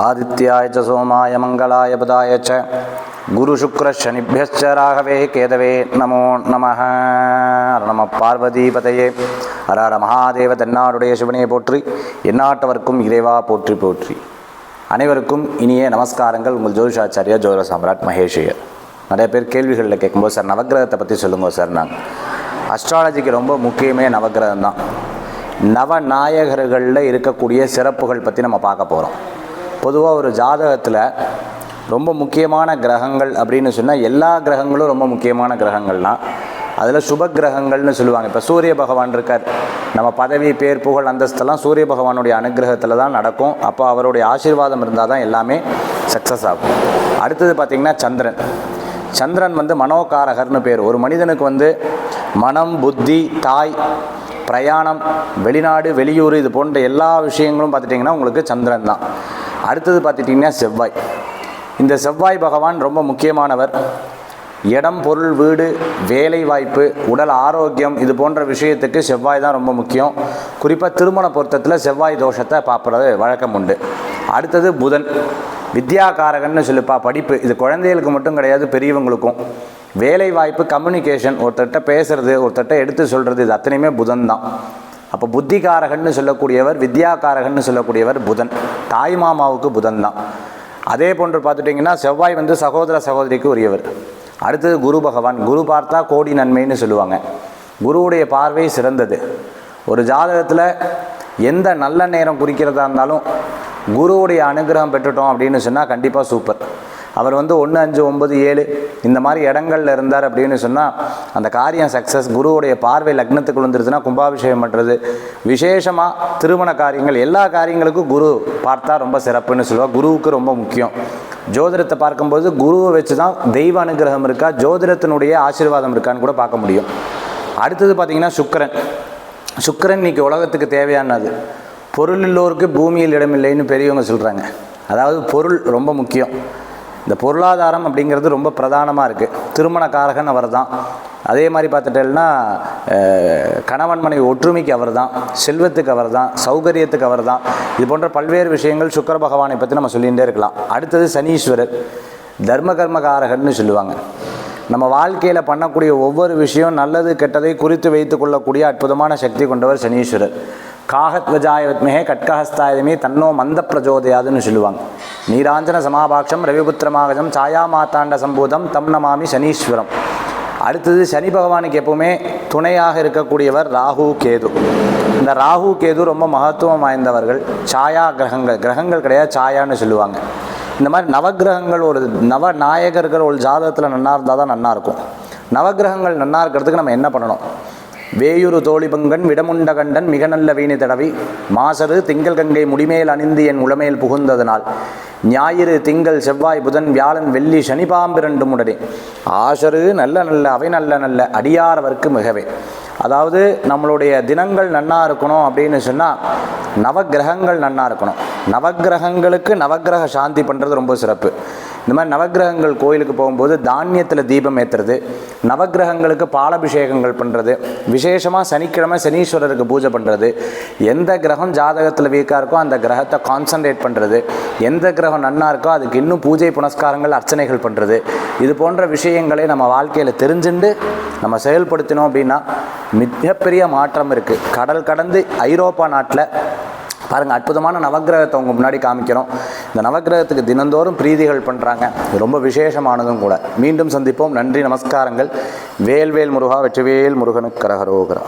आदित्याय च सोमाय मङ्गलाय पदाय च गुरुशुक्रशनिभ्यश्च राघवे केतवे नमो நமः நம பார்வதிபதையே ஹரஹர மகாதேவ தென்னாடுடைய சிவனையை போற்றி எந்நாட்டவர்க்கும் இறைவா போற்றி போற்றி அனைவருக்கும் இனிய நமஸ்காரங்கள் உங்கள் ஜோதிஷாச்சாரியா ஜோதிட சாம்ராட் மகேஷையர் நிறைய பேர் கேள்விகளில் கேட்கும்போது சார் நவக்கிரகத்தை பற்றி சொல்லுங்க சார் நான் அஸ்ட்ராலஜிக்கு ரொம்ப முக்கியமே நவக்கிரகம் தான் நவநாயகர்களில் இருக்கக்கூடிய சிறப்புகள் பற்றி நம்ம பார்க்க போகிறோம் பொதுவாக ஒரு ஜாதகத்தில் ரொம்ப முக்கியமான கிரகங்கள் அப்படின்னு சொன்னால் எல்லா கிரகங்களும் ரொம்ப முக்கியமான கிரகங்கள்லாம் அதில் சுப கிரகங்கள்னு சொல்லுவாங்க. இப்போ சூரிய பகவான் இருக்கார். நம்ம பதவி பேர் புகழ் அந்தஸ்தெல்லாம் சூரிய பகவானுடைய அனுகிரகத்தில் தான் நடக்கும். அப்போ அவருடைய ஆசீர்வாதம் இருந்தால் தான் எல்லாமே சக்ஸஸ் ஆகும். அடுத்தது பார்த்திங்கன்னா சந்திரன். சந்திரன் வந்து மனோகாரகர்னு பேர். ஒரு மனிதனுக்கு வந்து மனம் புத்தி தாய் பிரயாணம் வெளிநாடு வெளியூர் இது போன்ற எல்லா விஷயங்களும் பார்த்துட்டிங்கன்னா உங்களுக்கு சந்திரன் தான். அடுத்தது பார்த்துட்டிங்கன்னா செவ்வாய். இந்த செவ்வாய் பகவான் ரொம்ப முக்கியமானவர். இடம் பொருள் வீடு வேலை வாய்ப்பு உடல் ஆரோக்கியம் இது போன்ற விஷயத்துக்கு செவ்வாய் தான் ரொம்ப முக்கியம். குறிப்பாக திருமண பொருத்தத்தில் செவ்வாய் தோஷத்தை பார்ப்பறது வழக்கம் உண்டு. அடுத்தது புதன். வித்யாகாரகன்னு சொல்லிப்பா படிப்பு. இது குழந்தைகளுக்கு மட்டும் கிடையாது பெரியவங்களுக்கும். வேலை வாய்ப்பு கம்யூனிகேஷன் ஒருத்தர்கிட்ட பேசுறது ஒருத்தர்கிட்ட எடுத்து சொல்கிறது இது அத்தனையுமே புதன் தான். அப்போ புத்திகாரகன்னு சொல்லக்கூடியவர் வித்யாகாரகன்னு சொல்லக்கூடியவர் புதன். தாய் மாமாவுக்கு புதன் தான். அதே போன்று பார்த்துட்டிங்கன்னா செவ்வாய் வந்து சகோதர சகோதரிக்கு உரியவர். அடுத்தது குரு பகவான். குரு பார்த்தா கோடி நன்மைன்னு சொல்லுவாங்க. குருவுடைய பார்வை சிறந்தது. ஒரு ஜாதகத்தில் எந்த நல்ல நேரம் குறிக்கிறதா இருந்தாலும் குருவுடைய அனுகிரகம் பெற்றுட்டோம் அப்படின்னு சொன்னால் கண்டிப்பாக சூப்பர். அவர் வந்து ஒன்று அஞ்சு ஒம்பது ஏழு இந்த மாதிரி இடங்கள்ல இருந்தார் அப்படின்னு சொன்னால் அந்த காரியம் சக்ஸஸ் குருவுடைய பார்வை லக்னத்துக்கு வந்துருச்சுன்னா கும்பாபிஷேகம் பண்ணுறது விசேஷமாக திருமண காரியங்கள் எல்லா காரியங்களுக்கும் குரு பார்த்தா ரொம்ப சிறப்புன்னு சொல்லுவாள் குருவுக்கு ரொம்ப முக்கியம். ஜோதிடத்தை பார்க்கும்போது குருவை வச்சு தான் தெய்வ அனுகிரகம் இருக்கா ஜோதிடத்தினுடைய ஆசீர்வாதம் இருக்கான்னு கூட பார்க்க முடியும். அடுத்தது பார்த்திங்கன்னா சுக்கரன். சுக்கரன் இன்னைக்கு உலகத்துக்கு தேவையானது பொருள் இல்லோருக்கு பூமியில் இடமில்லைன்னு பெரியவங்க சொல்கிறாங்க அதாவது பொருள் ரொம்ப முக்கியம். இந்த பொருளாதாரம் அப்படிங்கிறது ரொம்ப பிரதானமாக இருக்குது திருமண காரகன் அவர் தான் அதே மாதிரி பார்த்துட்டேன்னா கணவன் மனைவி ஒற்றுமைக்கு அவர் தான் செல்வத்துக்கு அவர் தான் சௌகரியத்துக்கு அவர் தான் இது போன்ற பல்வேறு விஷயங்கள் சுக்கர பகவானை பற்றி நம்ம சொல்லிகிட்டே இருக்கலாம். அடுத்தது சனீஸ்வரர். தர்ம கர்மகாரகன்னு சொல்லுவாங்க. நம்ம வாழ்க்கையில் பண்ணக்கூடிய ஒவ்வொரு விஷயம் நல்லது கெட்டதை குறித்து வைத்து கொள்ளக்கூடிய அற்புதமான சக்தி கொண்டவர் சனீஸ்வரர். காகத்வஜாயவத்மேகே கட்கஹஸ்தாயதமே தன்னோ மந்த பிரஜோதயாதுன்னு சொல்லுவாங்க. நீராஞ்சன சமாபாட்சம் ரவிபுத்திரமாகஜம் சாயா மாத்தாண்ட சம்பூதம் தம் நமாமி சனீஸ்வரம். அடுத்தது சனி பகவானுக்கு எப்பவுமே துணையாக இருக்கக்கூடியவர் ராகு கேது. இந்த ராகு கேது ரொம்ப மகத்துவம் வாய்ந்தவர்கள். சாயா கிரகங்கள் கிரகங்கள் கிடையாது சாயான்னு சொல்லுவாங்க. இந்த மாதிரி நவகிரகங்கள் ஒரு நவ நாயகர்கள் ஒரு ஜாதகத்தில் நன்னா இருந்தால் தான் நன்னா இருக்கும். நவகிரகங்கள் நன்னா இருக்கிறதுக்கு நம்ம என்ன பண்ணணும்? வேயுரு தோழிபங்கன் விடமுண்டகண்டன் மிக நல்ல வீணி தடவி மாசரு திங்கள் கங்கை முடிமேல் அணிந்து என் உளமேல் புகுந்ததனால். ஞாயிறு திங்கள் செவ்வாய் புதன் வியாழன் வெள்ளி சனி பாம்பிரண்டு உடனே ஆசரு நல்ல நல்ல அவை நல்ல நல்ல அடியாரவர்க்கு மிகவே. அதாவது நம்மளுடைய தினங்கள் நன்னா இருக்கணும் அப்படின்னு சொன்னால் நவகிரகங்கள் நன்னா இருக்கணும். நவகிரகங்களுக்கு நவகிரக சாந்தி பண்ணுறது ரொம்ப சிறப்பு. இந்த மாதிரி நவகிரகங்கள் கோயிலுக்கு போகும்போது தானியத்தில் தீபம் ஏற்றுறது நவகிரகங்களுக்கு பாலபிஷேகங்கள் பண்ணுறது விசேஷமாக சனிக்கிழமை சனீஸ்வரருக்கு பூஜை பண்ணுறது எந்த கிரகம் ஜாதகத்தில் வீக்காக இருக்கோ அந்த கிரகத்தை கான்சன்ட்ரேட் பண்ணுறது எந்த கிரகம் நன்னா இருக்கோ அதுக்கு இன்னும் பூஜை புனஸ்காரங்கள் அர்ச்சனைகள் பண்ணுறது இது போன்ற விஷயங்களை நம்ம வாழ்க்கையில் தெரிஞ்சுண்டு நம்ம செயல்படுத்தினோம் அப்படின்னா மிகப்பெரிய மாற்றம் இருக்குது கடல் கடந்து ஐரோப்பா நாட்டில் பாருங்கள் அற்புதமான நவகிரகத்தை உங்கள் முன்னாடி காமிக்கிறோம். இந்த நவகிரகத்துக்கு தினந்தோறும் பிரீதிகள் பண்ணுறாங்க இது ரொம்ப விசேஷமானதும் கூட. மீண்டும் சந்திப்போம். நன்றி நமஸ்காரங்கள். வேல்வேல் முருகா வெற்றிவேல் முருகனுக்கு கரகரோகரா.